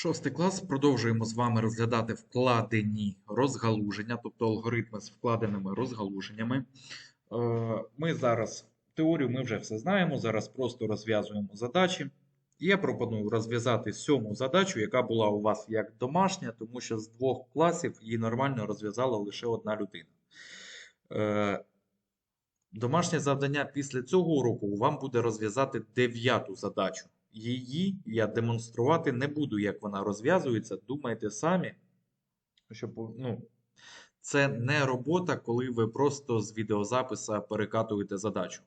Шостий клас. Продовжуємо з вами розглядати вкладені розгалуження, тобто алгоритми з вкладеними розгалуженнями. Е, Ми зараз теорію ми вже все знаємо. Зараз просто розв'язуємо задачі. Я пропоную розв'язати сьому задачу, яка була у вас як домашня, тому що з двох класів її нормально розв'язала лише одна людина. Е, Домашнє завдання після цього уроку вам буде розв'язати дев'яту задачу. Її я демонструвати не буду, як вона розв'язується. Думайте самі, щоб ну, це не робота, коли ви просто з відеозаписа перекатуєте задачу.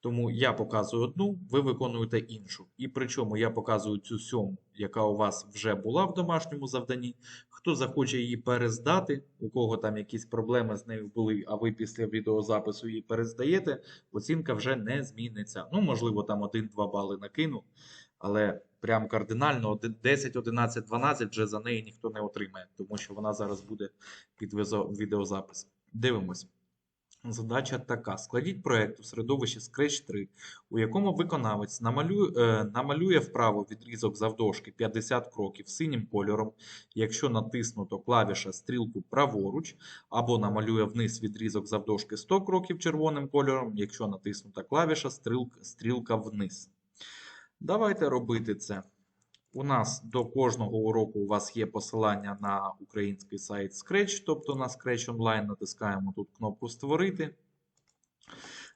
Тому я показую одну, ви виконуєте іншу. І причому я показую цю сьому, яка у вас вже була в домашньому завданні. Хто захоче її перездати, у кого там якісь проблеми з нею були, а ви після відеозапису її перездаєте, оцінка вже не зміниться. Ну, можливо, там 1-2 бали накину, але прям кардинально 10, 11, 12 вже за неї ніхто не отримає, тому що вона зараз буде під відеозапис. Дивимось. Задача така: складіть проект у середовищі Scratch 3, у якому виконавець намалює, е, намалює вправо відрізок завдовжки 50 кроків синім кольором, якщо натиснуто клавіша стрілку праворуч, або намалює вниз відрізок завдовжки 100 кроків червоним кольором, якщо натиснута клавіша стрілка, стрілка вниз. Давайте робити це. У нас до кожного уроку у вас є посилання на український сайт Scratch, тобто на Scratch Online натискаємо тут кнопку Створити.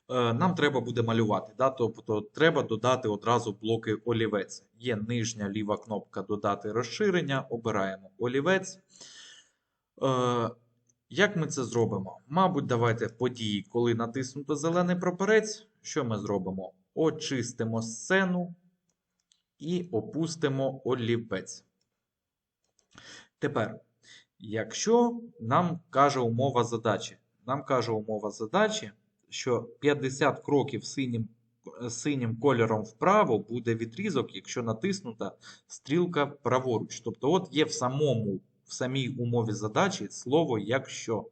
Е, Нам треба буде малювати, да? тобто треба додати одразу блоки олівець. Є нижня ліва кнопка Додати розширення, обираємо олівець. Е, Як ми це зробимо? Мабуть, давайте події, коли натиснуто зелений прапорець. Що ми зробимо? Очистимо сцену і опустимо олівець. Тепер, якщо нам каже умова задачі, нам каже умова задачі, що 50 кроків синім, синім кольором вправо буде відрізок, якщо натиснута стрілка праворуч. Тобто, от є в самому, в самій умові задачі слово якщо.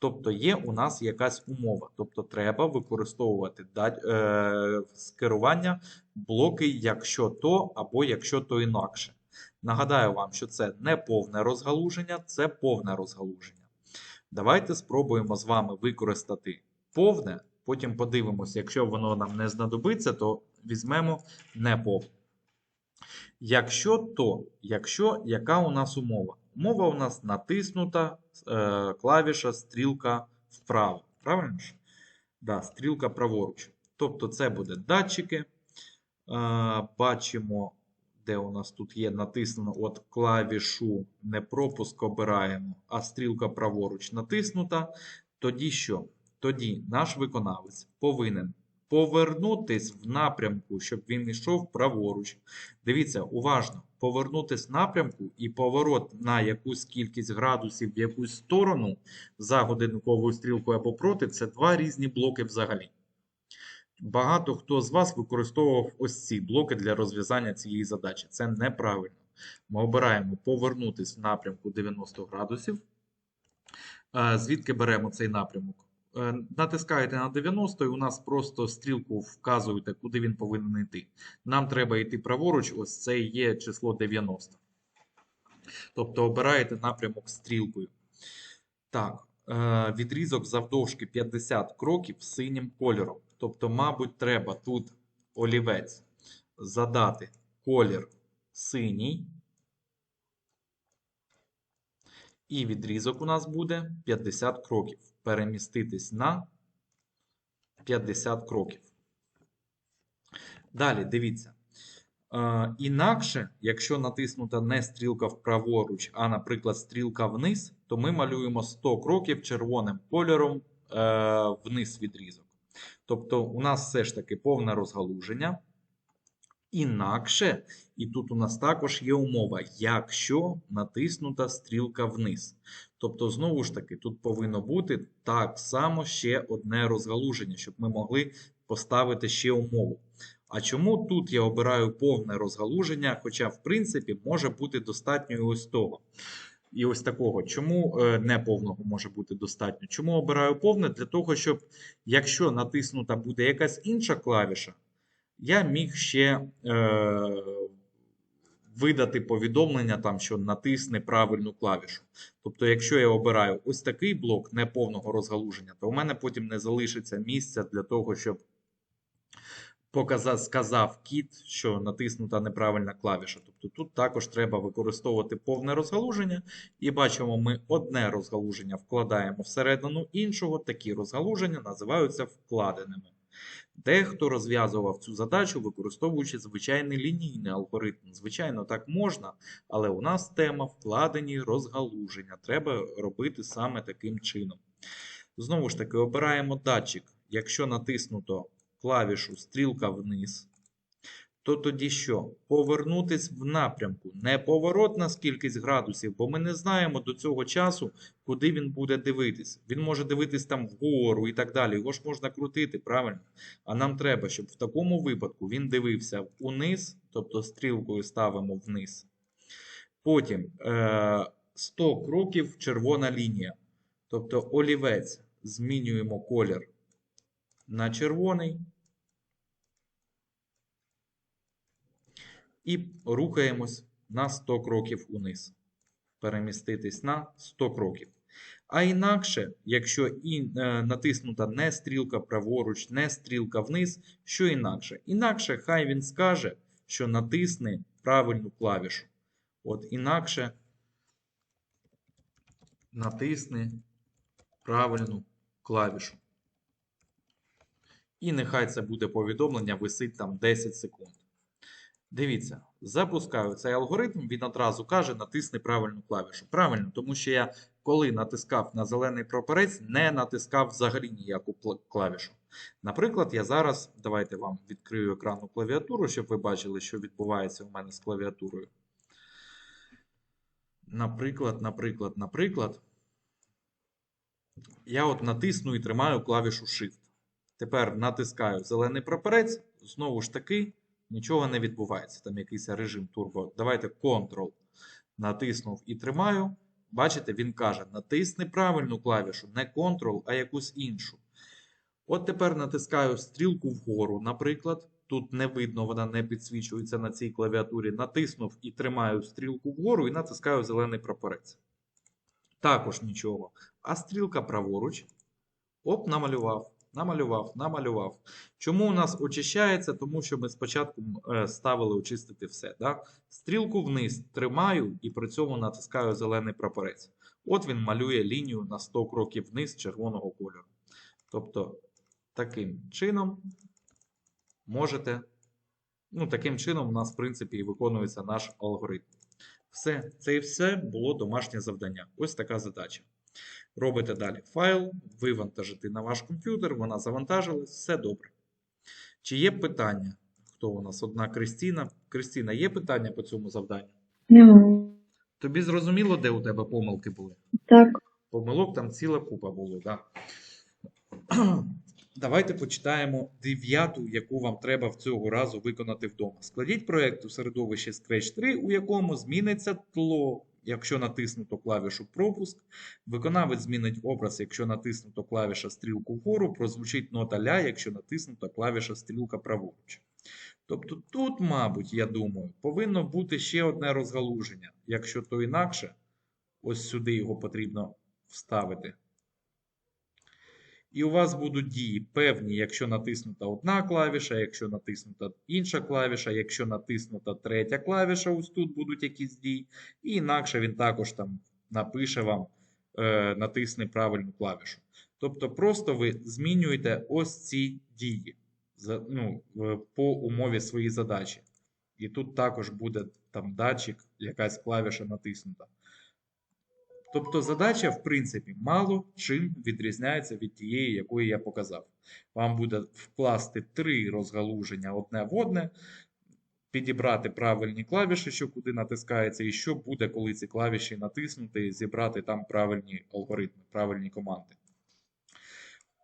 Тобто є у нас якась умова. Тобто треба використовувати е, з керування блоки якщо то або якщо то інакше. Нагадаю вам, що це не повне розгалуження, це повне розгалуження. Давайте спробуємо з вами використати повне, потім подивимося, якщо воно нам не знадобиться, то візьмемо неповне. Якщо то, якщо яка у нас умова? Умова у нас натиснута е, клавіша стрілка вправо. Правильно ж? Да, стрілка праворуч. Тобто це буде датчики. Е, бачимо, де у нас тут є натиснено от клавішу не пропуск обираємо, а стрілка праворуч натиснута. Тоді що? Тоді наш виконавець повинен повернутись в напрямку, щоб він йшов праворуч. Дивіться, уважно, повернутись в напрямку і поворот на якусь кількість градусів в якусь сторону за годинниковою стрілкою або проти це два різні блоки взагалі. Багато хто з вас використовував ось ці блоки для розв'язання цієї задачі. Це неправильно. Ми обираємо повернутись в напрямку 90 градусів. Е, Звідки беремо цей напрямок? Е, Натискаєте на 90 і у нас просто стрілку вказуєте, куди він повинен йти. Нам треба йти праворуч, ось це є число 90. Тобто обираєте напрямок стрілкою. Так, е, відрізок завдовжки 50 кроків синім кольором. Тобто, мабуть, треба тут олівець задати колір синій. І відрізок у нас буде 50 кроків. Переміститись на 50 кроків. Далі, дивіться. Е, інакше, якщо натиснута не стрілка вправоруч, а, наприклад, стрілка вниз, то ми малюємо 100 кроків червоним кольором е, вниз відрізок. Тобто, у нас все ж таки повне розгалуження. Інакше, і тут у нас також є умова, якщо натиснута стрілка вниз. Тобто, знову ж таки, тут повинно бути так само ще одне розгалуження, щоб ми могли поставити ще умову. А чому тут я обираю повне розгалуження, хоча, в принципі, може бути достатньо і ось того. І ось такого. Чому е, не повного може бути достатньо? Чому обираю повне? Для того, щоб якщо натиснута буде якась інша клавіша, я міг ще е, видати повідомлення, там, що натисни правильну клавішу. Тобто, якщо я обираю ось такий блок неповного розгалуження, то у мене потім не залишиться місця для того, щоб показав, сказав кіт, що натиснута неправильна клавіша. Тобто тут також треба використовувати повне розгалуження. І бачимо, ми одне розгалуження вкладаємо всередину іншого. Такі розгалуження називаються вкладеними. Дехто розв'язував цю задачу, використовуючи звичайний лінійний алгоритм. Звичайно, так можна, але у нас тема вкладені розгалуження. Треба робити саме таким чином. Знову ж таки, обираємо датчик. Якщо натиснуто клавішу стрілка вниз, то тоді що? Повернутись в напрямку. Не поворот на скількись градусів, бо ми не знаємо до цього часу, куди він буде дивитись. Він може дивитись там вгору і так далі. Його ж можна крутити, правильно? А нам треба, щоб в такому випадку він дивився униз, тобто стрілкою ставимо вниз. Потім е, 100 кроків червона лінія. Тобто олівець змінюємо колір на червоний. І рухаємось на 100 кроків униз. Переміститись на 100 кроків. А інакше, якщо і, е, натиснута не стрілка праворуч, не стрілка вниз, що інакше? Інакше хай він скаже, що натисни правильну клавішу. От інакше натисни правильну клавішу. І нехай це буде повідомлення, висить там 10 секунд. Дивіться, запускаю цей алгоритм, він одразу каже, натисни правильну клавішу. Правильно, тому що я, коли натискав на зелений прапорець, не натискав взагалі ніяку клавішу. Наприклад, я зараз, давайте вам відкрию екранну клавіатуру, щоб ви бачили, що відбувається у мене з клавіатурою. Наприклад, наприклад, наприклад, я от натисну і тримаю клавішу Shift. Тепер натискаю зелений прапорець, знову ж таки, нічого не відбувається. Там якийсь режим турбо. Давайте Ctrl натиснув і тримаю. Бачите, він каже: натисни правильну клавішу, не Ctrl, а якусь іншу. От тепер натискаю стрілку вгору, наприклад. Тут не видно, вона не підсвічується на цій клавіатурі. Натиснув і тримаю стрілку вгору і натискаю зелений прапорець. Також нічого. А стрілка праворуч. Оп, намалював. Намалював, намалював. Чому у нас очищається? Тому що ми спочатку е, ставили очистити все. Да? Стрілку вниз тримаю і при цьому натискаю зелений прапорець. От він малює лінію на 100 кроків вниз червоного кольору. Тобто, таким чином можете. Ну, таким чином, у нас, в принципі, і виконується наш алгоритм. Все, це і все було домашнє завдання. Ось така задача. Робите далі файл, вивантажите на ваш комп'ютер, вона завантажилась, все добре. Чи є питання? Хто у нас? Одна Кристина. Кристина, є питання по цьому завданню? Немає. Тобі зрозуміло, де у тебе помилки були? Так, Помилок там ціла купа було, так. Давайте почитаємо дев'яту, яку вам треба в цього разу виконати вдома. Складіть проєкт у середовищі Scratch 3, у якому зміниться тло, якщо натиснуто клавішу пропуск. Виконавець змінить образ, якщо натиснуто клавіша стрілку вгору, прозвучить нота ля, якщо натиснута клавіша стрілка праворуч. Тобто тут, мабуть, я думаю, повинно бути ще одне розгалуження. Якщо то інакше, ось сюди його потрібно вставити. І у вас будуть дії певні, якщо натиснута одна клавіша, якщо натиснута інша клавіша, якщо натиснута третя клавіша, ось тут будуть якісь дії. І інакше він також там напише вам, е, натисне правильну клавішу. Тобто просто ви змінюєте ось ці дії за, ну, по умові своєї задачі. І тут також буде там датчик, якась клавіша натиснута. Тобто задача, в принципі, мало чим відрізняється від тієї, якої я показав. Вам буде вкласти три розгалуження одне в одне, підібрати правильні клавіші, що куди натискається, і що буде, коли ці клавіші натиснути, зібрати там правильні алгоритми, правильні команди.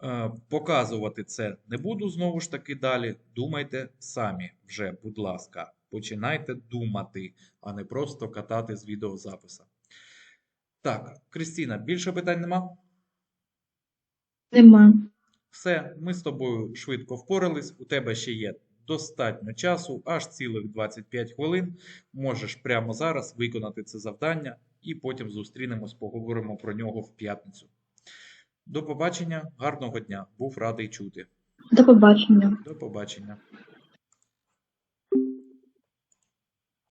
Е, Показувати це не буду знову ж таки далі. Думайте самі вже, будь ласка, починайте думати, а не просто катати з відеозаписа. Так, Кристина, більше питань нема? нема. Все, ми з тобою швидко впорались. У тебе ще є достатньо часу, аж цілих 25 хвилин. Можеш прямо зараз виконати це завдання і потім зустрінемось, поговоримо про нього в п'ятницю. До побачення, гарного дня. Був радий чути. До побачення. До побачення.